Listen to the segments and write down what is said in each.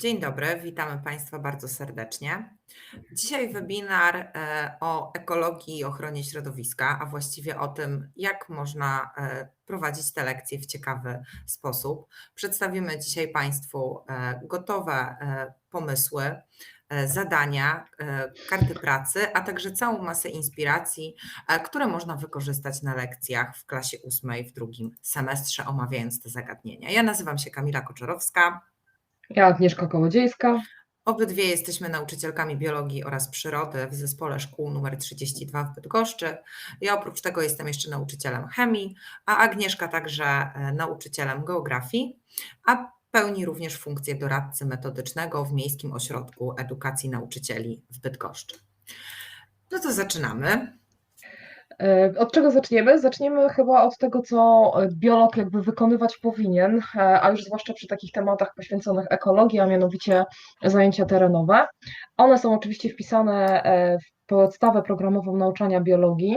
Dzień dobry, witamy Państwa bardzo serdecznie. Dzisiaj webinar e, o ekologii i ochronie środowiska, a właściwie o tym, jak można e, prowadzić te lekcje w ciekawy sposób. Przedstawimy dzisiaj Państwu e, gotowe pomysły, zadania, karty pracy, a także całą masę inspiracji, które można wykorzystać na lekcjach w klasie ósmej w drugim semestrze, omawiając te zagadnienia. Ja nazywam się Kamila Koczorowska. Ja Agnieszka Kołodziejska. Obydwie jesteśmy nauczycielkami biologii oraz przyrody w zespole szkół nr 32 w Bydgoszczy. Ja oprócz tego jestem jeszcze nauczycielem chemii, a Agnieszka także e, nauczycielem geografii, a pełni również funkcję doradcy metodycznego w Miejskim Ośrodku Edukacji Nauczycieli w Bydgoszczy. No to zaczynamy. E, od czego zaczniemy? Zaczniemy chyba od tego, co biolog jakby wykonywać powinien, e, a już zwłaszcza przy takich tematach poświęconych ekologii, a mianowicie zajęcia terenowe. One są oczywiście wpisane e, w podstawę programową nauczania biologii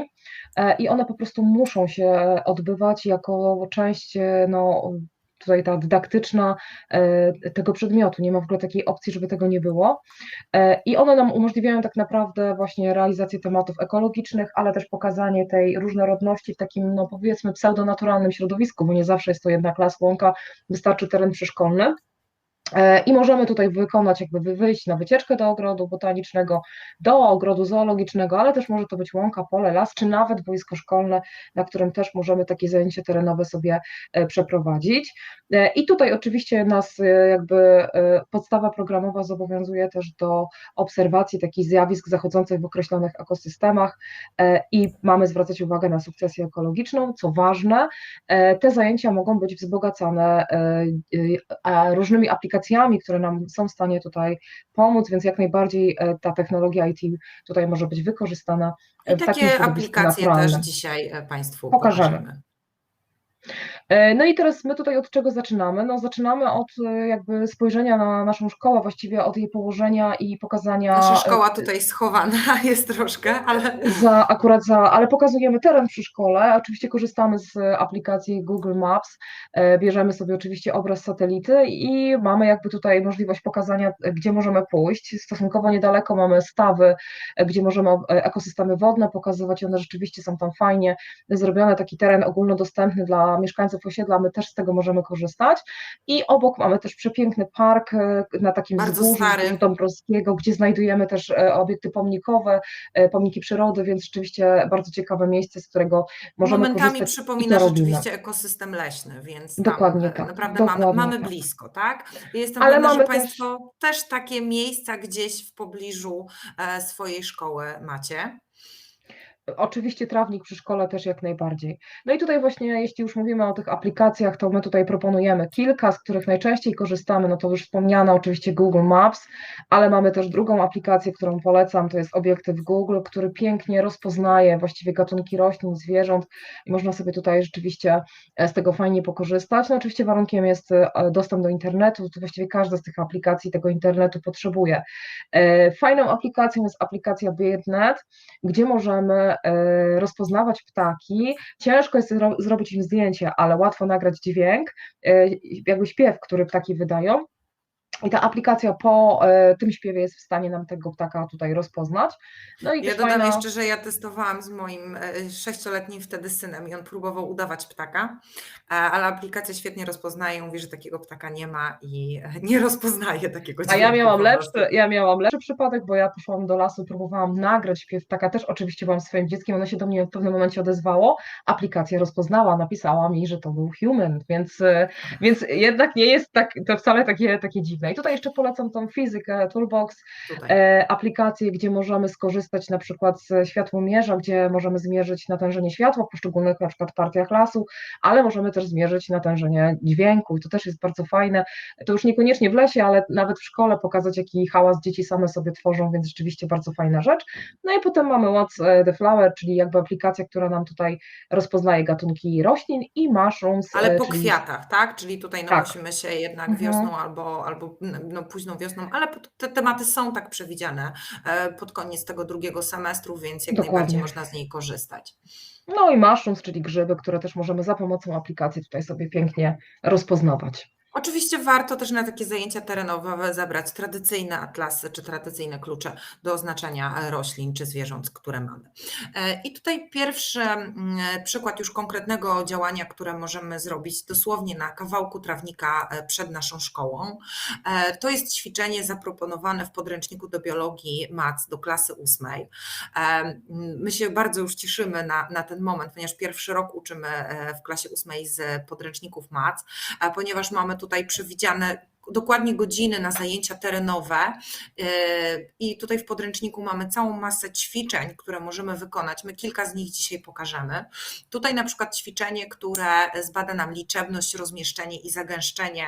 i one po prostu muszą się odbywać jako część no, tutaj ta dydaktyczna e, tego przedmiotu. Nie ma w ogóle takiej opcji, żeby tego nie było. E, I one nam umożliwiają tak naprawdę właśnie realizację tematów ekologicznych, ale też pokazanie tej różnorodności w takim, no powiedzmy, pseudonaturalnym środowisku, bo nie zawsze jest to jednak las, łąka, wystarczy teren przyszkolny. E, I możemy tutaj wykonać, jakby wyjść na wycieczkę do ogrodu botanicznego, do ogrodu zoologicznego, ale też może to być łąka, pole, las, czy nawet boisko szkolne, na którym też możemy takie zajęcie terenowe sobie e, przeprowadzić. E, I tutaj oczywiście nas jakby podstawa programowa zobowiązuje też do obserwacji takich zjawisk zachodzących w określonych ekosystemach i mamy zwracać uwagę na sukcesję ekologiczną, co ważne. Te zajęcia mogą być wzbogacane różnymi aplikacjami, aplikacjami, które nam są w stanie tutaj pomóc, więc jak najbardziej e, ta technologia IT tutaj może być wykorzystana. I takie aplikacje też dzisiaj e, Państwu pokażemy. pokażemy. E, no i teraz my tutaj od czego zaczynamy? No zaczynamy od e, jakby spojrzenia na naszą szkołę, właściwie od jej położenia i pokazania. Nasza szkoła tutaj schowana jest troszkę, ale. Za, akurat za, ale pokazujemy teren przy szkole. Oczywiście korzystamy z aplikacji Google Maps, e, bierzemy sobie oczywiście obraz satelity i mamy jakby tutaj możliwość pokazania, gdzie możemy pójść. Stosunkowo niedaleko mamy stawy, gdzie możemy ekosystemy wodne pokazywać, one rzeczywiście są tam fajnie zrobione, taki teren ogólnodostępny dla mieszkańców osiedla, my też z tego możemy korzystać. I obok mamy też przepiękny park e, na takim Bardzo wzgórzu Dąbrowskiego, gdzie znajdujemy też e, obiekty pomnikowe, e, pomniki przyrody, więc rzeczywiście bardzo ciekawe miejsce, z którego możemy Momentami korzystać. przypomina rzeczywiście ekosystem leśny, więc dokładnie tak, naprawdę dokładnie mamy, mamy tak. blisko, tak? Jestem Ale pewna, że Państwo też... też takie miejsca gdzieś w pobliżu swojej szkoły macie. Oczywiście trawnik przy szkole też jak najbardziej. No i tutaj właśnie, jeśli już mówimy o tych aplikacjach, to my tutaj proponujemy kilka, z których najczęściej korzystamy, no to już wspomniana oczywiście Google Maps, ale mamy też drugą aplikację, którą polecam, to jest obiektyw Google, który pięknie rozpoznaje właściwie gatunki roślin, zwierząt i można sobie tutaj rzeczywiście e, z tego fajnie pokorzystać. No oczywiście warunkiem jest e, dostęp do internetu, to właściwie każda z tych aplikacji tego internetu potrzebuje. E, fajną aplikacją jest aplikacja BirdNet, gdzie możemy rozpoznawać ptaki. Ciężko jest zrobić im zdjęcie, ale łatwo nagrać dźwięk, e, jakby śpiew, który ptaki wydają. I ta aplikacja po e, tym śpiewie jest w stanie nam tego ptaka tutaj rozpoznać. No i ja dodam fajna... jeszcze, że ja testowałam z moim e, sześcioletnim wtedy synem i on próbował udawać ptaka, e, ale aplikacja świetnie rozpoznaje mówi, że takiego ptaka nie ma i nie rozpoznaje takiego dźwięku. A ja miałam lepszy, ja miałam lepszy przypadek, bo ja poszłam do lasu, próbowałam nagrać śpiew ptaka, też oczywiście byłam swoim dzieckiem, ono się do mnie w pewnym momencie odezwało, aplikacja rozpoznała, napisała mi, że to był human, więc, więc jednak nie jest tak, to wcale takie, takie dziwne. I tutaj jeszcze polecam tą fizykę Toolbox, e, aplikację, gdzie możemy skorzystać na przykład z światłomierza, gdzie możemy zmierzyć natężenie światła w poszczególnych na przykład partiach lasu, ale możemy też zmierzyć natężenie dźwięku i to też jest bardzo fajne. To już niekoniecznie w lesie, ale nawet w szkole pokazać, jaki hałas dzieci same sobie tworzą, więc rzeczywiście bardzo fajna rzecz. No i potem mamy What's e, the Flower, czyli jakby aplikacja, która nam tutaj rozpoznaje gatunki roślin i mushrooms. Ale po czyli... kwiatach, tak? Czyli tutaj tak. nanosimy się jednak mhm. wiosną albo, albo no, późną wiosną, ale te tematy są tak przewidziane e, pod koniec tego drugiego semestru, więc jak Dokładnie. najbardziej można z niej korzystać. No i mushrooms, czyli grzyby, które też możemy za pomocą aplikacji tutaj sobie pięknie rozpoznawać. Oczywiście warto też na takie zajęcia terenowe zabrać tradycyjne atlasy czy tradycyjne klucze do oznaczania e, roślin czy zwierząt, które mamy. E, I tutaj pierwszy mm, przykład już konkretnego działania, które możemy zrobić dosłownie na kawałku trawnika e, przed naszą szkołą. To jest ćwiczenie zaproponowane w podręczniku do biologii MAC do klasy ósmej. My się bardzo już cieszymy na, na ten moment, ponieważ pierwszy rok uczymy w klasie ósmej z podręczników MAC, ponieważ mamy tutaj przewidziane dokładnie godziny na zajęcia terenowe yy, i tutaj w podręczniku mamy całą masę ćwiczeń, które możemy wykonać. My kilka z nich dzisiaj pokażemy. Tutaj na przykład ćwiczenie, które zbada nam liczebność, rozmieszczenie i zagęszczenie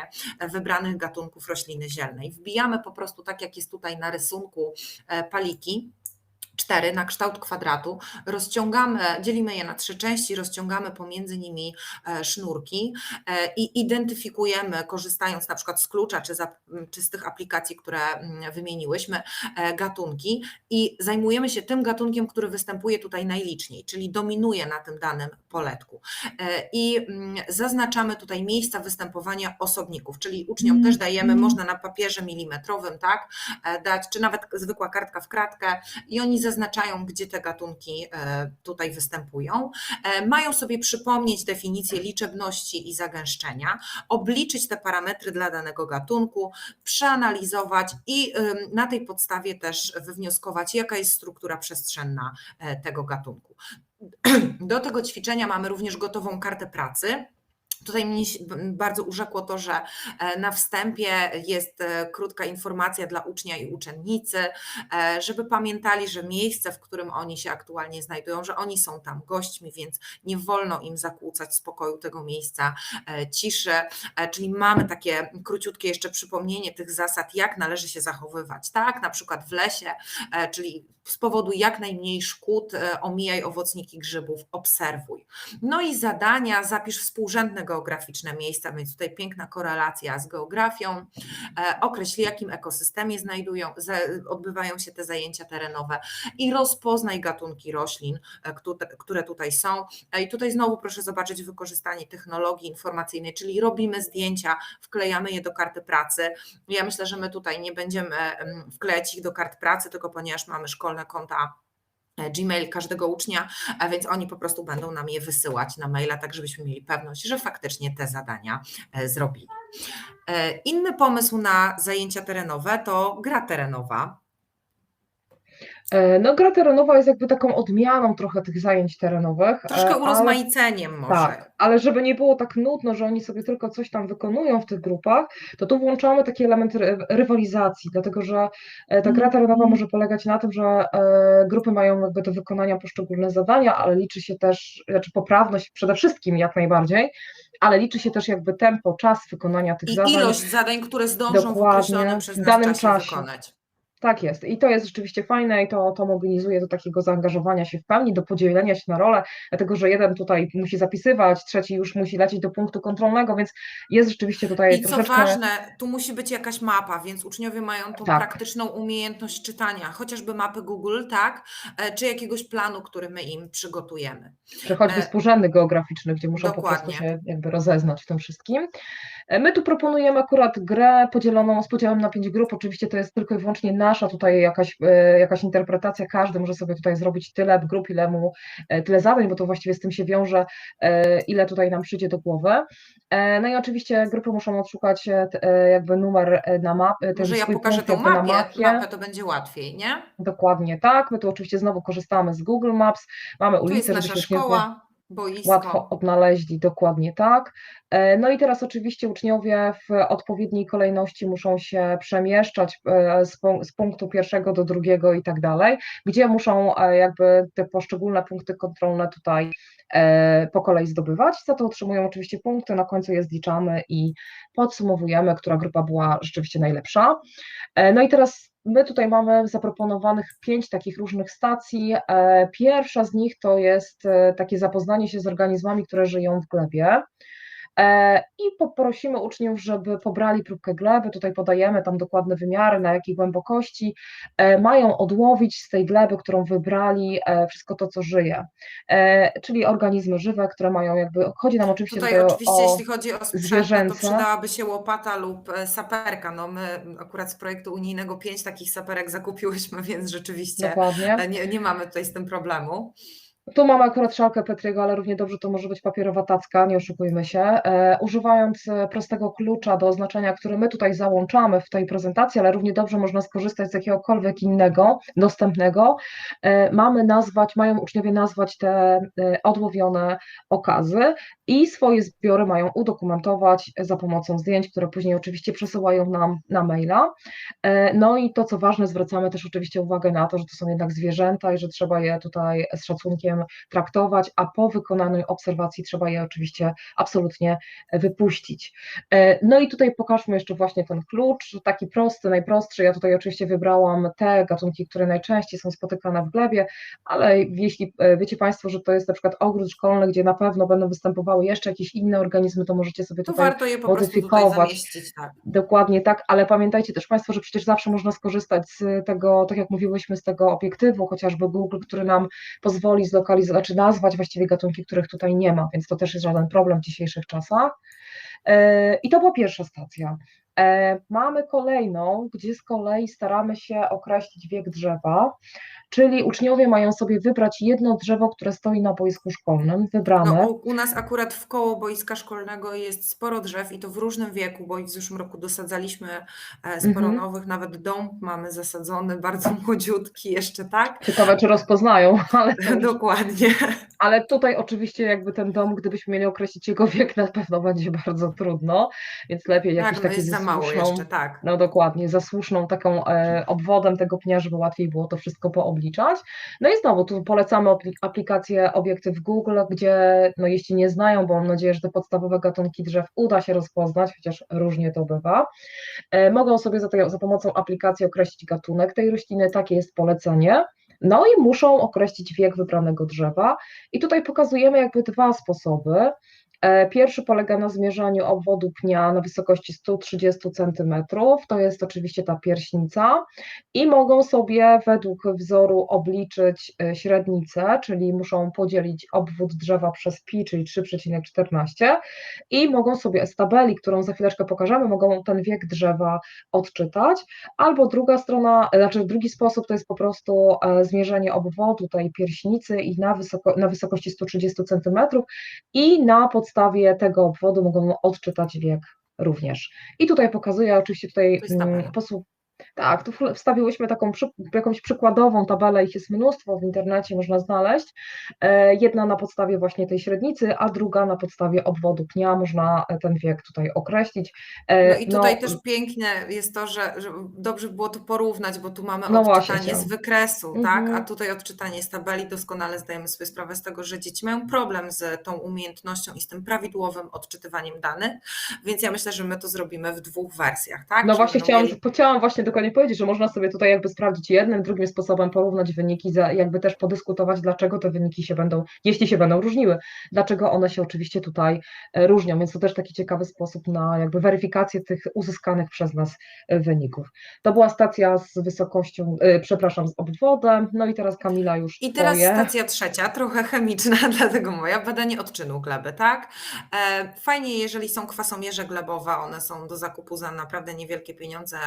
wybranych gatunków rośliny zielnej. Wbijamy po prostu tak jak jest tutaj na rysunku e, paliki 4 na kształt kwadratu, rozciągamy, dzielimy je na trzy części, rozciągamy pomiędzy nimi e, sznurki e, i identyfikujemy, korzystając na przykład z klucza czy, za, czy z tych aplikacji, które wymieniłyśmy, e, gatunki i zajmujemy się tym gatunkiem, który występuje tutaj najliczniej, czyli dominuje na tym danym poletku. I zaznaczamy tutaj miejsca występowania osobników, czyli uczniom też dajemy, można na papierze milimetrowym, tak, dać, czy nawet zwykła kartka w kratkę i oni zaznaczają, gdzie te gatunki e, tutaj występują. E, mają sobie przypomnieć definicję liczebności i zagęszczenia, obliczyć te parametry dla danego gatunku, przeanalizować i na tej podstawie też wywnioskować, jaka jest struktura przestrzenna e, tego gatunku. Do tego ćwiczenia mamy również gotową kartę pracy Tutaj mnie bardzo urzekło to, że e, na wstępie jest e, krótka informacja dla ucznia i uczennicy, e, żeby pamiętali, że miejsce, w którym oni się aktualnie znajdują, że oni są tam gośćmi, więc nie wolno im zakłócać spokoju tego miejsca, ciszy. Czyli mamy takie króciutkie jeszcze przypomnienie tych zasad, jak należy się zachowywać, tak? Na przykład w lesie, czyli z powodu jak najmniej szkód, omijaj owocniki grzybów, obserwuj. No i zadania, zapisz współrzędne geograficzne miejsca, więc tutaj piękna korelacja z geografią. E, określ, jakim ekosystemie znajdują, odbywają się te zajęcia terenowe i rozpoznaj gatunki roślin, e, które tutaj są. E, I tutaj znowu proszę zobaczyć wykorzystanie technologii informacyjnej, czyli robimy zdjęcia, wklejamy je do karty pracy. Ja myślę, że my tutaj nie będziemy wklejać ich do kart pracy, tylko ponieważ mamy szkolne konta E, Gmail każdego ucznia, więc oni po prostu będą nam je wysyłać na maila, tak żebyśmy mieli pewność, że faktycznie te zadania e, zrobili. E, inny pomysł na zajęcia terenowe to gra terenowa. E, no, gra terenowa jest jakby taką odmianą trochę tych zajęć terenowych. E, Troszkę urozmaiceniem może. Tak, ale żeby nie było tak nudno, że oni sobie tylko coś tam wykonują w tych grupach, to tu włączamy taki element rywalizacji, dlatego że e, ta gra terenowa mhm. może polegać na tym, że grupy mają jakby do wykonania poszczególne zadania, ale liczy się też, znaczy poprawność przede wszystkim jak najbardziej, ale liczy się też jakby tempo, czas wykonania tych I zadań. ilość zadań, które zdążą Dokładnie, w określonym przez nas danym czasie, czasie wykonać. Tak jest. I to jest rzeczywiście fajne i to, to mobilizuje do takiego zaangażowania się w pełni, do podzielenia się na role, dlatego że jeden tutaj musi zapisywać, trzeci już musi lecieć do punktu kontrolnego, więc jest rzeczywiście tutaj I troszeczkę... co ważne, tu musi być jakaś mapa, więc uczniowie mają tą tak. praktyczną umiejętność czytania, chociażby mapy Google, tak, e, czy jakiegoś planu, który my im przygotujemy. Czy choćby e... współrzędny geograficzny, gdzie muszą Dokładnie. po prostu się jakby rozeznać w tym wszystkim. E, my tu proponujemy akurat grę podzieloną z podziałem na pięć grup. Oczywiście to jest tylko i wyłącznie nasza tutaj jakaś, e, jakaś interpretacja. Każdy może sobie tutaj zrobić tyle grup, ile mu, e, tyle zadań, bo to właściwie z tym się wiąże, ile tutaj nam przyjdzie do głowy. No i oczywiście grupy muszą odszukać jakby numer na mapie. Może ja pokażę tą mapę, mapę, to będzie łatwiej, nie? Dokładnie tak. My tu oczywiście znowu korzystamy z Google Maps. Mamy ulicę. Tu jest nasza szkoła. Boisko. Łatwo odnaleźli, dokładnie tak. E, no i teraz oczywiście uczniowie w odpowiedniej kolejności muszą się przemieszczać e, z, punktu pierwszego do drugiego i tak dalej, gdzie muszą e, jakby te poszczególne punkty kontrolne tutaj po kolei zdobywać. Za to otrzymują oczywiście punkty, na końcu je zliczamy i podsumowujemy, która grupa była rzeczywiście najlepsza. No i teraz My tutaj mamy zaproponowanych pięć takich różnych stacji. Pierwsza z nich to jest takie zapoznanie się z organizmami, które żyją w glebie. E, I poprosimy uczniów, żeby pobrali próbkę gleby. Tutaj podajemy tam dokładne wymiary, na jakiej głębokości. E, Mają odłowić z tej gleby, którą wybrali, e, wszystko to, co żyje, czyli organizmy żywe, które mają jakby. Chodzi nam oczywiście Tutaj tutaj oczywiście, o jeśli chodzi o sprzęt, to przydałaby się łopata lub saperka. No my akurat z projektu unijnego pięć takich saperek zakupiłyśmy, więc rzeczywiście nie, nie mamy tutaj z tym problemu. Tu mamy akurat szalkę Petriego, ale równie dobrze to może być papierowa tacka, nie oszukujmy się. E, używając e, prostego klucza do oznaczenia, który my tutaj załączamy w tej prezentacji, ale równie dobrze można skorzystać z jakiegokolwiek innego dostępnego, e, mamy nazwać, mają uczniowie nazwać te odłowione okazy i swoje zbiory mają udokumentować za pomocą zdjęć, które później oczywiście przesyłają nam na maila. E, No i to, co ważne, zwracamy też oczywiście uwagę na to, że to są jednak zwierzęta i że trzeba je tutaj z szacunkiem traktować, a po wykonanej obserwacji trzeba je oczywiście absolutnie wypuścić. E, No i tutaj pokażmy jeszcze właśnie ten klucz, taki prosty, najprostszy. Ja tutaj oczywiście wybrałam te gatunki, które najczęściej są spotykane w glebie, ale jeśli e, wiecie Państwo, że to jest na przykład ogród szkolny, gdzie na pewno będą występowały jeszcze jakieś inne organizmy, to możecie sobie To tutaj warto je po modyfikować. zamieścić. Tak. Dokładnie tak, ale pamiętajcie też Państwo, że przecież zawsze można skorzystać z tego, tak jak mówiłyśmy, z tego obiektywu, chociażby Google, który nam pozwoli zlokalizować, czy nazwać właściwie gatunki, których tutaj nie ma, więc to też jest żaden problem w dzisiejszych czasach. E, I to była pierwsza stacja. E, Mamy kolejną, gdzie z kolei staramy się określić wiek drzewa, czyli uczniowie mają sobie wybrać jedno drzewo, które stoi na boisku szkolnym, wybrane. No, u, nas akurat w koło boiska szkolnego jest sporo drzew i to w różnym wieku, bo w zeszłym roku dosadzaliśmy e, sporo Mhm. nowych, nawet dąb mamy zasadzony, bardzo młodziutki jeszcze, tak? Ciekawe, czy rozpoznają, ale Dokładnie. Ale tutaj oczywiście jakby ten dom, gdybyśmy mieli określić jego wiek, na pewno będzie bardzo trudno, więc lepiej jakiś Tak, no taki jest ze za mało jeszcze, tak. no dokładnie, za słuszną taką e, obwodem tego pnia, żeby łatwiej było to wszystko poobliczać. No i znowu tu polecamy apli- aplikację Obiektyw Google, gdzie no jeśli nie znają, bo mam nadzieję, że te podstawowe gatunki drzew uda się rozpoznać, chociaż różnie to bywa, e, mogą sobie za, te, za pomocą aplikacji określić gatunek tej rośliny, takie jest polecenie. No i muszą określić wiek wybranego drzewa. I tutaj pokazujemy jakby dwa sposoby. E, Pierwszy polega na zmierzaniu obwodu pnia na wysokości 130 cm, to jest oczywiście ta pierśnica, i mogą sobie według wzoru obliczyć e, średnicę, czyli muszą podzielić obwód drzewa przez pi, czyli 3,14 i mogą sobie z tabeli, którą za chwileczkę pokażemy, mogą ten wiek drzewa odczytać, albo druga strona, znaczy drugi sposób to jest po prostu e, zmierzenie obwodu tej pierśnicy i na, wysoko, na wysokości 130 cm i na podstawie tego obwodu mogą odczytać wiek również. I tutaj pokazuję oczywiście tutaj To tak, tu wstawiłyśmy taką jakąś przykładową tabelę, ich jest mnóstwo w internecie, można znaleźć. E, Jedna na podstawie właśnie tej średnicy, a druga na podstawie obwodu pnia, można e, ten wiek tutaj określić. E, No i tutaj też piękne jest to, że, że dobrze by było to porównać, bo tu mamy No odczytanie z wykresu, Mhm. tak? A tutaj odczytanie z tabeli. Doskonale zdajemy sobie sprawę z tego, że dzieci mają problem z tą umiejętnością i z tym prawidłowym odczytywaniem danych, więc ja myślę, że my to zrobimy w dwóch wersjach, tak? No Że właśnie chciałam, mieli- chciałam właśnie dokładnie powiedzieć, że można sobie tutaj jakby sprawdzić jednym, drugim sposobem porównać wyniki, jakby też podyskutować, dlaczego te wyniki się będą, jeśli się będą różniły, dlaczego one się oczywiście tutaj e, różnią, więc to też taki ciekawy sposób na jakby weryfikację tych uzyskanych przez nas e, wyników. To była stacja z wysokością, e, przepraszam, z obwodem, no i teraz Kamila już I teraz twoje. stacja trzecia, trochę chemiczna, dlatego moja, badanie odczynu gleby, tak? Fajnie, jeżeli są kwasomierze glebowe, one są do zakupu za naprawdę niewielkie pieniądze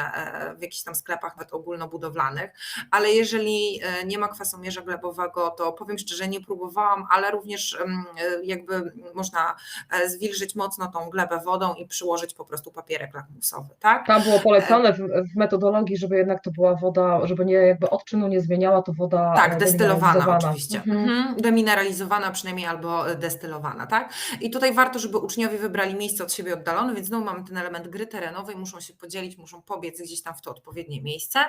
w jakichś tam sklepach nawet ogólnobudowlanych, ale jeżeli e, nie ma kwasomierza glebowego, to powiem szczerze, nie próbowałam, ale również em, e, jakby można e, zwilżyć mocno tą glebę wodą i przyłożyć po prostu papierek lakmusowy, tak? Tam było polecane w, w metodologii, żeby jednak to była woda, żeby nie jakby odczynu nie zmieniała, to woda Tak, destylowana oczywiście. Mhm. Mhm. Demineralizowana przynajmniej albo destylowana, tak? I tutaj warto, żeby uczniowie wybrali miejsce od siebie oddalone, więc znowu mamy ten element gry terenowej, muszą się podzielić, muszą pobiec gdzieś tam w to odpowiednie odpowiednie miejsce.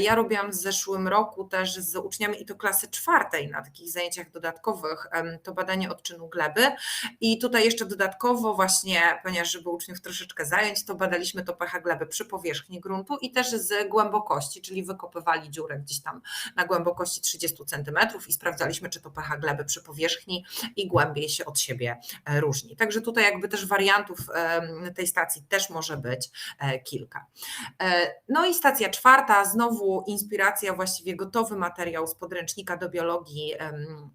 Ja robiłam w zeszłym roku też z uczniami i to klasy czwartej na takich zajęciach dodatkowych to badanie odczynu gleby i tutaj jeszcze dodatkowo właśnie, ponieważ żeby uczniów troszeczkę zająć, to badaliśmy to pH gleby przy powierzchni gruntu i też z głębokości, czyli wykopywali dziurę gdzieś tam na głębokości 30 cm i sprawdzaliśmy, czy to pH gleby przy powierzchni i głębiej się od siebie e, różni. Także tutaj jakby też wariantów tej stacji też może być e, kilka. E, no i stacja czwarta, znowu inspiracja, właściwie gotowy materiał z podręcznika do biologii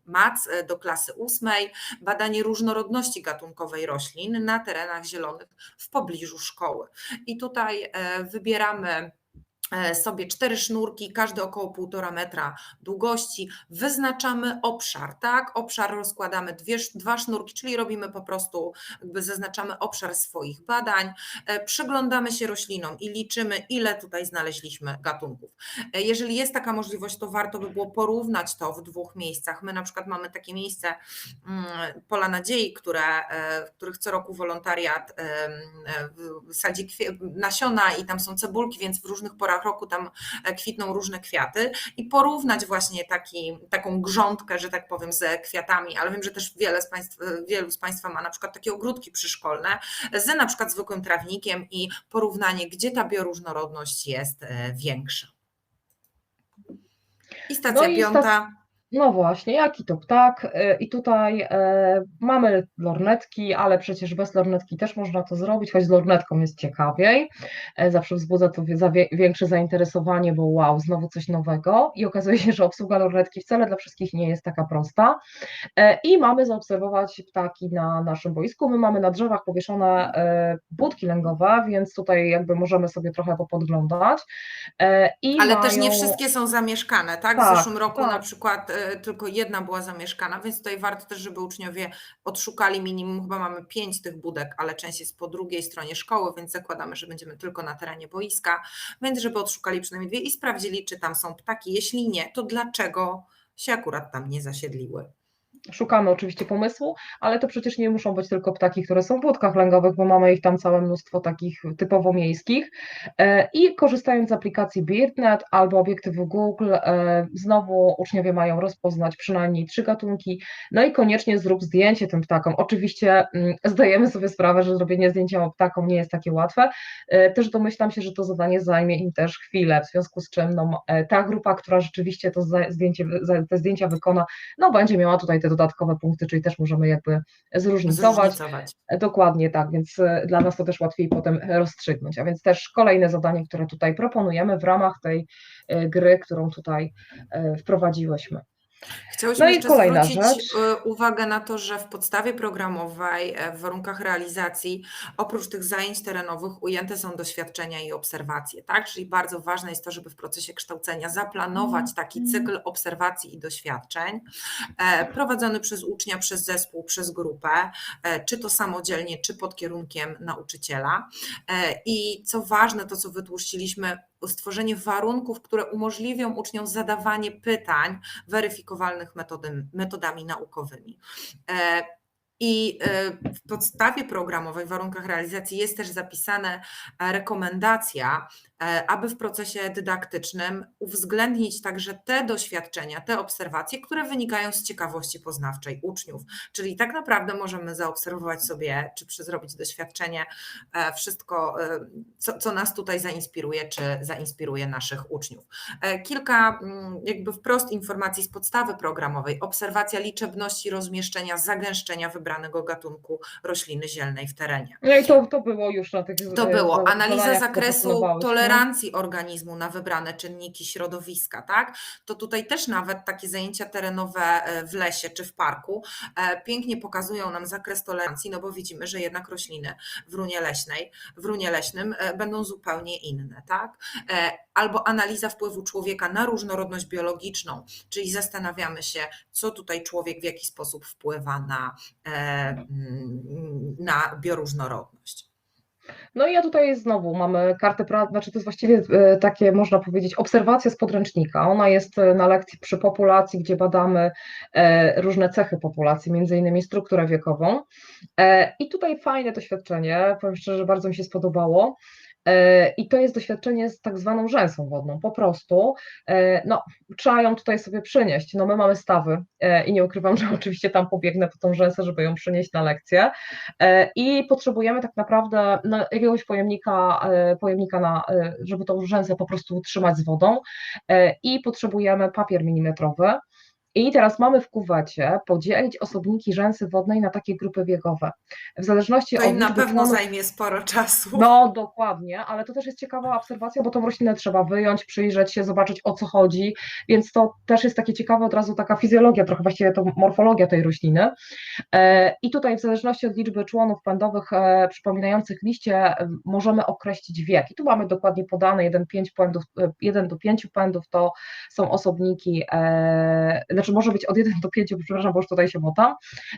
MAC do klasy ósmej, badanie różnorodności gatunkowej roślin na terenach zielonych w pobliżu szkoły. I tutaj wybieramy E, sobie cztery sznurki, każdy około półtora metra długości, wyznaczamy obszar, tak? Obszar rozkładamy dwie, dwa sznurki, czyli robimy po prostu, jakby zaznaczamy obszar swoich badań, e, przyglądamy się roślinom i liczymy, ile tutaj znaleźliśmy gatunków. E, jeżeli jest taka możliwość, to warto by było porównać to w dwóch miejscach. My na przykład mamy takie miejsce mm, Pola Nadziei, które, w których co roku wolontariat sadzi nasiona i tam są cebulki, więc w różnych porach roku tam e, kwitną różne kwiaty i porównać właśnie taki, taką grządkę, że tak powiem, ze kwiatami, ale wiem, że też wiele z państw, wielu z Państwa ma na przykład takie ogródki przyszkolne z na przykład zwykłym trawnikiem i porównanie, gdzie ta bioróżnorodność jest e, większa. I stacja no i piąta. No właśnie, jaki to ptak. Y, I tutaj e, mamy lornetki, ale przecież bez lornetki też można to zrobić, choć z lornetką jest ciekawiej. E, zawsze wzbudza to większe zainteresowanie, bo wow, znowu coś nowego. I okazuje się, że obsługa lornetki wcale dla wszystkich nie jest taka prosta. E, I mamy zaobserwować ptaki na naszym boisku. My mamy na drzewach powieszone budki lęgowe, więc tutaj jakby możemy sobie trochę popodglądać. I ale mają... też nie wszystkie są zamieszkane, tak? W tak, zeszłym roku tak. na przykład E, tylko jedna była zamieszkana, więc tutaj warto też, żeby uczniowie odszukali minimum, chyba mamy pięć tych budek, ale część jest po drugiej stronie szkoły, więc zakładamy, że będziemy tylko na terenie boiska, więc żeby odszukali przynajmniej dwie i sprawdzili, czy tam są ptaki. Jeśli nie, to dlaczego się akurat tam nie zasiedliły. Szukamy oczywiście pomysłu, ale to przecież nie muszą być tylko ptaki, które są w łódkach lęgowych, bo mamy ich tam całe mnóstwo takich typowo miejskich. E, I korzystając z aplikacji BirdNet albo obiektywu Google, e, znowu uczniowie mają rozpoznać przynajmniej trzy gatunki, no i koniecznie zrób zdjęcie tym ptakom. Oczywiście mm, zdajemy sobie sprawę, że zrobienie zdjęcia ptakom nie jest takie łatwe. E, też domyślam się, że to zadanie zajmie im też chwilę, w związku z czym no, ta grupa, która rzeczywiście to zdjęcie, te zdjęcia wykona, no będzie miała tutaj te dodatkowe punkty, czyli też możemy jakby zróżnicować. zróżnicować. Dokładnie tak, więc e, dla nas to też łatwiej potem rozstrzygnąć. A więc też kolejne zadanie, które tutaj proponujemy w ramach tej e, gry, którą tutaj e, wprowadziłyśmy. Chciałyśmy no jeszcze zwrócić rzecz. E, uwagę na to, że w podstawie programowej, e, w warunkach realizacji, oprócz tych zajęć terenowych ujęte są doświadczenia i obserwacje, tak? Czyli bardzo ważne jest to, żeby w procesie kształcenia zaplanować mhm. taki cykl obserwacji i doświadczeń, e, prowadzony przez ucznia, przez zespół, przez grupę, czy to samodzielnie, czy pod kierunkiem nauczyciela. I co ważne, to co wytłuściliśmy, stworzenie warunków, które umożliwią uczniom zadawanie pytań weryfikowalnych metody, metodami naukowymi. E, I e, w podstawie programowej, w warunkach realizacji jest też zapisana rekomendacja E, aby w procesie dydaktycznym uwzględnić także te doświadczenia, te obserwacje, które wynikają z ciekawości poznawczej uczniów. Czyli tak naprawdę możemy zaobserwować sobie, czy zrobić doświadczenie, e, wszystko, e, co, co nas tutaj zainspiruje, czy zainspiruje naszych uczniów. Kilka mm, jakby wprost informacji z podstawy programowej. Obserwacja liczebności rozmieszczenia, zagęszczenia wybranego gatunku rośliny zielnej w terenie. No i to, to było już na tych To było. Analiza zakresu tolerancji tolerancji organizmu na wybrane czynniki środowiska, tak? To tutaj też nawet takie zajęcia terenowe e, w lesie czy w parku e, pięknie pokazują nam zakres tolerancji, no bo widzimy, że jednak rośliny w runie leśnej, w runie leśnym e, będą zupełnie inne, tak? Albo analiza wpływu człowieka na różnorodność biologiczną, czyli zastanawiamy się, co tutaj człowiek w jaki sposób wpływa na, na bioróżnorodność. No i ja tutaj znowu mamy kartę, znaczy to jest właściwie e, takie, można powiedzieć, obserwacja z podręcznika. Ona jest e, na lekcji przy populacji, gdzie badamy e, różne cechy populacji, między innymi strukturę wiekową. I tutaj fajne doświadczenie, powiem szczerze, bardzo mi się spodobało. E, I to jest doświadczenie z tak zwaną rzęsą wodną. Po prostu, e, no, trzeba ją tutaj sobie przynieść. No, my mamy stawy e, i nie ukrywam, że oczywiście tam pobiegnę po tą rzęsę, żeby ją przynieść na lekcję. I potrzebujemy tak naprawdę no, jakiegoś pojemnika, pojemnika na, żeby tą rzęsę po prostu utrzymać z wodą. I potrzebujemy papier milimetrowy. I teraz mamy w kuwecie podzielić osobniki rzęsy wodnej na takie grupy biegowe. W zależności To od im na pewno zajmie sporo czasu. no, dokładnie, ale to też jest ciekawa obserwacja, bo tą roślinę trzeba wyjąć, przyjrzeć się, zobaczyć o co chodzi, więc to też jest takie ciekawe od razu taka fizjologia, trochę właściwie to morfologia tej rośliny. E, I tutaj w zależności od liczby członów pędowych e, przypominających liście e, możemy określić wiek. I tu mamy dokładnie podane 1, 5 pędów, e, 1 do 5 pędów to są osobniki, e, znaczy może być od 1 do 5, przepraszam, bo już tutaj się motam.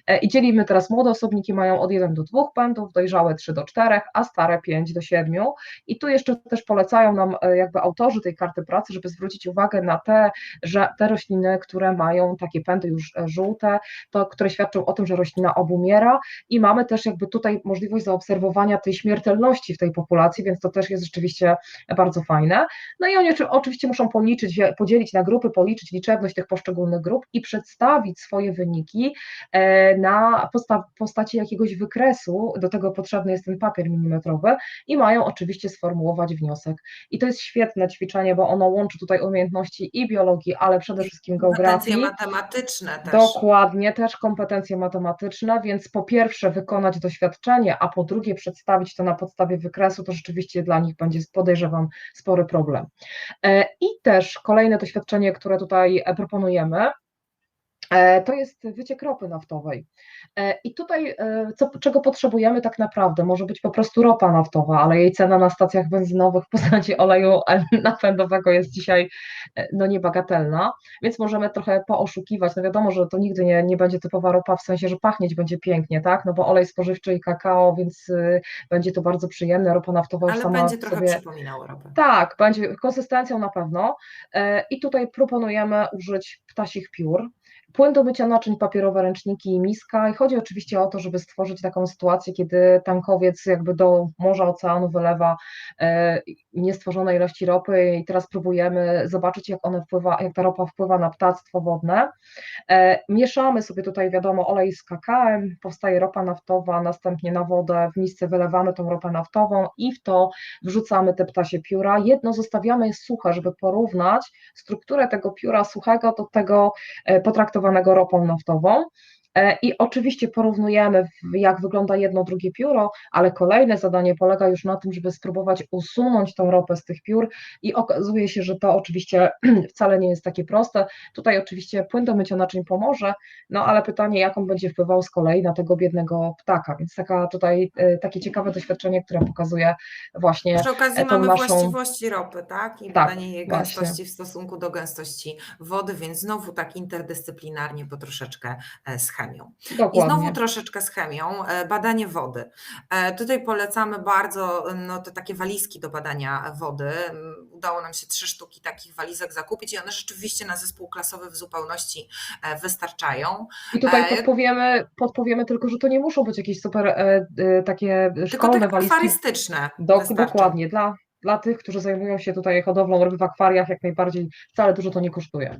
E, I dzielimy teraz młode osobniki mają od 1 do 2 pędów, dojrzałe 3 do 4, a stare 5 do 7. I tu jeszcze też polecają nam e, jakby autorzy tej karty pracy, żeby zwrócić uwagę na te, że te rośliny, które mają takie pędy już e, żółte, to które świadczą o tym, że roślina obumiera i mamy też jakby tutaj możliwość zaobserwowania tej śmiertelności w tej populacji, więc to też jest rzeczywiście bardzo fajne. No i oni oczy- oczywiście muszą policzyć, podzielić na grupy, policzyć liczebność tych poszczególnych grup i przedstawić swoje wyniki e, na posta- postaci jakiegoś wykresu, do tego potrzebny jest ten papier milimetrowy i mają oczywiście sformułować wniosek. I to jest świetne ćwiczenie, bo ono łączy tutaj umiejętności i biologii, ale przede wszystkim Kompetencje geografii. matematyczne też. Dokładnie, też kompetencje matematyczne, więc po pierwsze wykonać doświadczenie, a po drugie przedstawić to na podstawie wykresu, to rzeczywiście dla nich będzie, podejrzewam, spory problem. E, I też kolejne doświadczenie, które tutaj e, proponujemy, to jest wyciek ropy naftowej. E, I tutaj, e, co, czego potrzebujemy tak naprawdę? Może być po prostu ropa naftowa, ale jej cena na stacjach benzynowych w postaci oleju e, napędowego jest dzisiaj e, no, niebagatelna, więc możemy trochę pooszukiwać. No wiadomo, że to nigdy nie, nie będzie typowa ropa w sensie, że pachnieć będzie pięknie, tak? No bo olej spożywczy i kakao, więc będzie to bardzo przyjemne. Ropa naftowa już Ale sama będzie trochę sobie... przypominało ropę. Tak, będzie konsystencją na pewno. E, I tutaj proponujemy użyć ptasich piór. Płyn do mycia naczyń, papierowe ręczniki i miska. I chodzi oczywiście o to, żeby stworzyć taką sytuację, kiedy tankowiec jakby do morza, oceanu wylewa e, niestworzone ilości ropy i teraz próbujemy zobaczyć, jak one wpływa, jak ta ropa wpływa na ptactwo wodne. E, Mieszamy sobie tutaj, wiadomo, olej z kakałem, powstaje ropa naftowa, następnie na wodę w misce wylewamy tą ropę naftową i w to wrzucamy te ptasie pióra. Jedno zostawiamy suche, żeby porównać strukturę tego pióra suchego do tego e, potraktowanego ropą naftową. E, I oczywiście porównujemy, jak wygląda jedno, drugie pióro, ale kolejne zadanie polega już na tym, żeby spróbować usunąć tą ropę z tych piór i okazuje się, że to oczywiście wcale nie jest takie proste. Tutaj oczywiście płyn do mycia naczyń pomoże, no ale pytanie, jak on będzie wpływał z kolei na tego biednego ptaka, więc taka tutaj e, takie ciekawe doświadczenie, które pokazuje właśnie Przy okazji e, mamy naszą- właściwości ropy, tak? I Tak, badanie jej właśnie. gęstości w stosunku do gęstości wody, więc znowu tak interdyscyplinarnie, bo troszeczkę e, chemią. I dokładnie. znowu troszeczkę z chemią, e, badanie wody. E, Tutaj polecamy bardzo no, te takie walizki do badania wody. Mm, Udało nam się trzy sztuki takich walizek zakupić i one rzeczywiście na zespół klasowy w zupełności e, wystarczają. I tutaj podpowiemy, podpowiemy tylko, że to nie muszą być jakieś super takie Tylko szkolne takie walizki. akwarystyczne Dok- dokładnie, dla, dla tych, którzy zajmują się tutaj hodowlą ryb w akwariach, jak najbardziej wcale dużo to nie kosztuje.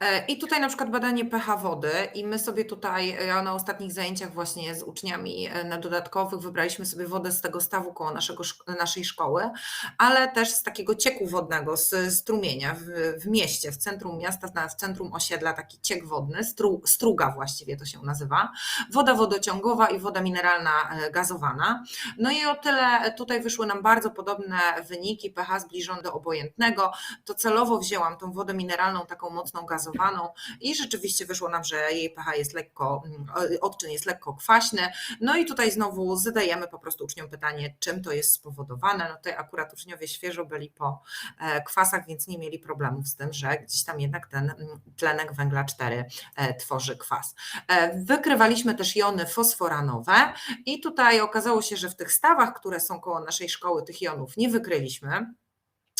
E, I tutaj na przykład badanie pH wody i my sobie tutaj ja na ostatnich zajęciach właśnie z uczniami e, na dodatkowych wybraliśmy sobie wodę z tego stawu koło naszego, naszej szkoły, ale też z takiego cieku wodnego, z strumienia w, w mieście, w centrum miasta, w centrum osiedla taki ciek wodny, stru, struga właściwie to się nazywa, woda wodociągowa i woda mineralna e, gazowana. No i o tyle tutaj wyszły nam bardzo podobne wyniki, pH zbliżone do obojętnego, to celowo wzięłam tą wodę mineralną taką mocną gazowaną i rzeczywiście wyszło nam, że jej pH jest lekko, mm, odczyn jest lekko kwaśny. No i tutaj znowu zadajemy po prostu uczniom pytanie, czym to jest spowodowane. No tutaj akurat uczniowie świeżo byli po e, kwasach, więc nie mieli problemów z tym, że gdzieś tam jednak ten mm, tlenek węgla 4 e, tworzy kwas. E, Wykrywaliśmy też jony fosforanowe i tutaj okazało się, że w tych stawach, które są koło naszej szkoły, tych jonów nie wykryliśmy.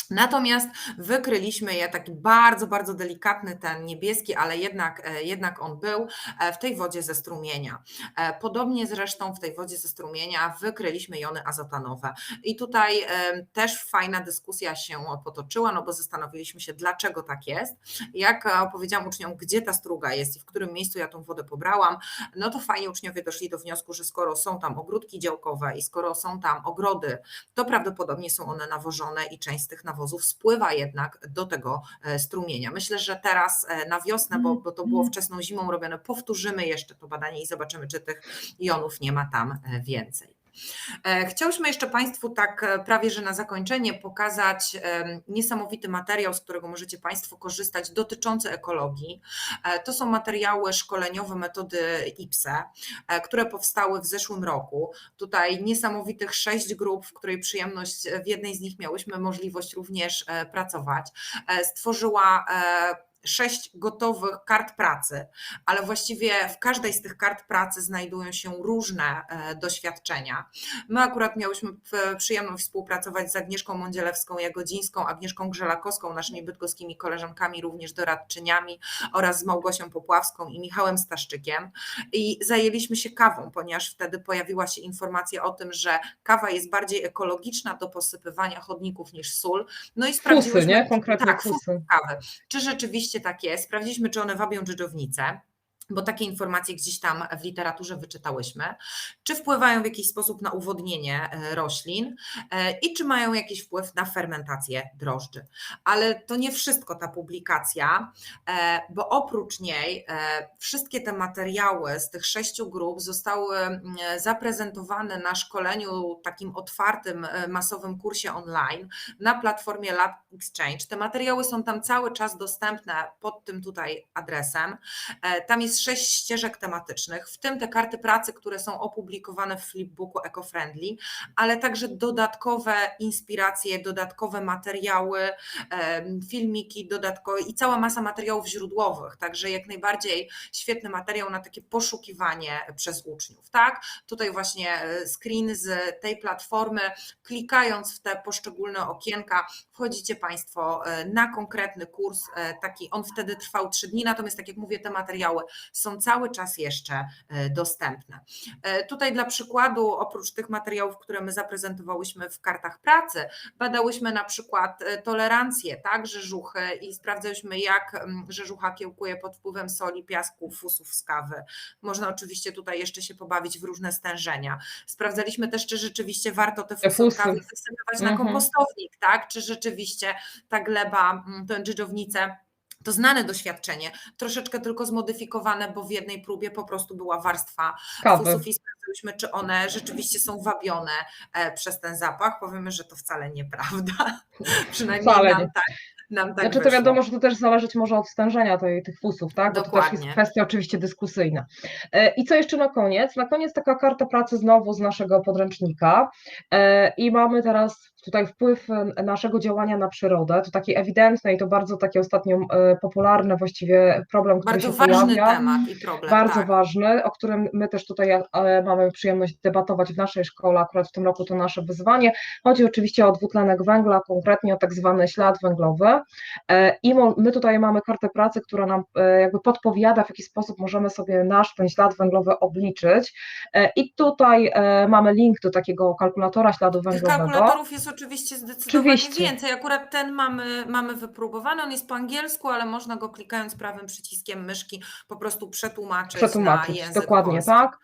Natomiast wykryliśmy je taki bardzo, bardzo delikatny ten niebieski, ale jednak, e, jednak on był e, w tej wodzie ze strumienia. E, Podobnie zresztą w tej wodzie ze strumienia wykryliśmy jony azotanowe. I tutaj też fajna dyskusja się potoczyła, no bo zastanowiliśmy się, dlaczego tak jest. Jak opowiedziałam uczniom, gdzie ta struga jest i w którym miejscu ja tą wodę pobrałam, no to fajnie uczniowie doszli do wniosku, że skoro są tam ogródki działkowe i skoro są tam ogrody, to prawdopodobnie są one nawożone i część z tych nawozów spływa jednak do tego e, strumienia. Myślę, że teraz e, na wiosnę, bo, bo to było wczesną zimą robione, powtórzymy jeszcze to badanie i zobaczymy, czy tych jonów nie ma tam e, więcej. E, Chciałyśmy jeszcze Państwu tak e, prawie, że na zakończenie pokazać niesamowity materiał, z którego możecie Państwo korzystać dotyczący ekologii. E, To są materiały szkoleniowe metody IPSE, które powstały w zeszłym roku. Tutaj niesamowitych sześć grup, w której przyjemność w jednej z nich miałyśmy możliwość również pracować. Stworzyła sześć gotowych kart pracy, ale właściwie w każdej z tych kart pracy znajdują się różne e, doświadczenia. My akurat miałyśmy p- przyjemność współpracować z Agnieszką Mądzielewską-Jagodzińską, Agnieszką Grzelakowską, naszymi bydgoskimi koleżankami, również doradczyniami oraz z Małgosią Popławską i Michałem Staszczykiem i zajęliśmy się kawą, ponieważ wtedy pojawiła się informacja o tym, że kawa jest bardziej ekologiczna do posypywania chodników niż sól. No i Fusy, sprawdziłyśmy, nie? Konkretnie tak, fusy. kawy. Czy rzeczywiście tak jest? Sprawdziliśmy, czy one wabią dżdżownicę, bo takie informacje gdzieś tam w literaturze wyczytałyśmy. Czy wpływają w jakiś sposób na uwodnienie e, roślin e, i czy mają jakiś wpływ na fermentację drożdży. Ale to nie wszystko ta publikacja, e, bo oprócz niej wszystkie te materiały z tych sześciu grup zostały zaprezentowane na szkoleniu takim otwartym, masowym kursie online na platformie Lab Exchange. Te materiały są tam cały czas dostępne pod tym tutaj adresem. Tam jest sześć ścieżek tematycznych, w tym te karty pracy, które są opublikowane w flipbooku EcoFriendly, ale także dodatkowe inspiracje, dodatkowe materiały, filmiki dodatkowe i cała masa materiałów źródłowych. Także jak najbardziej świetny materiał na takie poszukiwanie przez uczniów. Tak? Tutaj właśnie e, screen z tej platformy, klikając w te poszczególne okienka, wchodzicie Państwo e, na konkretny kurs, e, taki on wtedy trwał trzy dni, natomiast tak jak mówię, te materiały są cały czas jeszcze e, dostępne. E, Tutaj dla przykładu, oprócz tych materiałów, które my zaprezentowałyśmy w kartach pracy, badałyśmy na przykład e, tolerancję, tak, rzeżuchy i sprawdzałyśmy, jak mm, rzeżucha kiełkuje pod wpływem soli, piasku, fusów z kawy. Można oczywiście tutaj jeszcze się pobawić w różne stężenia. Sprawdzaliśmy też, czy rzeczywiście warto te fusy kawy wysypywać na Mhm. kompostownik, tak, czy rzeczywiście ta gleba, mm, tę dżdżownicę to znane doświadczenie, troszeczkę tylko zmodyfikowane, bo w jednej próbie po prostu była warstwa Kawy. fusów i sprawdziłyśmy, czy one rzeczywiście są wabione e, przez ten zapach. Powiemy, że to wcale nieprawda. Przynajmniej Wcale nam nie. tak, nam tak Znaczy to wiadomo, że to też zależeć może od stężenia tej, tych fusów, tak? Bo to też jest Dokładnie. kwestia oczywiście dyskusyjna. E, I co jeszcze na koniec? Na koniec taka karta pracy znowu z naszego podręcznika E, i mamy teraz tutaj wpływ e, naszego działania na przyrodę. To taki ewidentny i to bardzo taki ostatnio e, popularny właściwie problem, który Bardzo się ważny pojawia. temat i problem. Bardzo tak. ważny, o którym my też tutaj e, mamy przyjemność debatować w naszej szkole, akurat w tym roku to nasze wyzwanie. Chodzi oczywiście o dwutlenek węgla, konkretnie o tak zwany ślad węglowy i my tutaj mamy kartę pracy, która nam jakby podpowiada, w jaki sposób możemy sobie nasz ten ślad węglowy obliczyć i tutaj mamy link do takiego kalkulatora śladu Tych węglowego. kalkulatorów jest oczywiście zdecydowanie Oczywiście. więcej. Akurat ten mamy, mamy wypróbowany, on jest po angielsku, ale można go klikając prawym przyciskiem myszki po prostu przetłumaczyć, Przetłumaczyć, dokładnie polski. tak.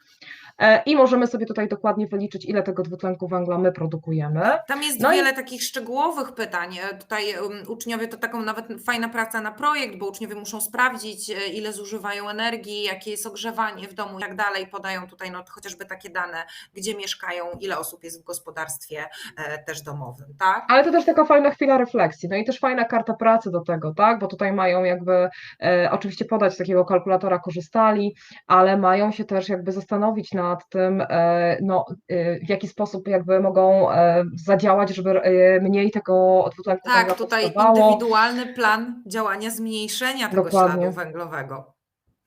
E, I możemy sobie tutaj dokładnie wyliczyć, ile tego dwutlenku węgla my produkujemy. Tam jest No i- wiele takich szczegółowych pytań. E, Tutaj um, uczniowie to taką nawet fajna praca na projekt, bo uczniowie muszą sprawdzić, e, ile zużywają energii, jakie jest ogrzewanie w domu i tak dalej. Podają tutaj no, chociażby takie dane, gdzie mieszkają, ile osób jest w gospodarstwie e, też domowym, tak? Ale to też taka fajna chwila refleksji, no i też fajna karta pracy do tego, tak? Bo tutaj mają jakby e, oczywiście podać z takiego kalkulatora korzystali, ale mają się też jakby zastanowić nad tym, e, no, e, w jaki sposób jakby mogą e, zadziałać, żeby mniej tego dwutlenku węgla Tak, tutaj powstawało. indywidualny plan działania zmniejszenia tego Dokładnie. śladu węglowego.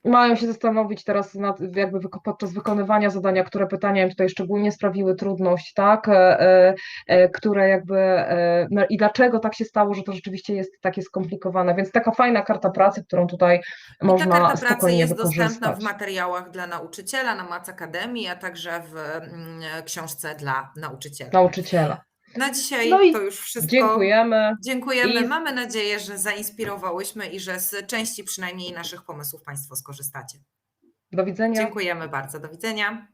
Mają się zastanowić teraz nad, jakby podczas wykonywania zadania, które pytania im tutaj szczególnie sprawiły trudność, tak, e, e, e, które jakby no i dlaczego tak się stało, że to rzeczywiście jest takie skomplikowane, więc taka fajna karta pracy, którą tutaj I ta można karta pracy jest dostępna w materiałach dla nauczyciela na Mac Akademii, a także w mm, książce dla nauczyciela. Nauczyciela. Na dzisiaj No to już wszystko. Dziękujemy. Dziękujemy. I- Mamy nadzieję, że zainspirowałyśmy i że z części przynajmniej naszych pomysłów Państwo skorzystacie. Do widzenia. Dziękujemy bardzo. Do widzenia.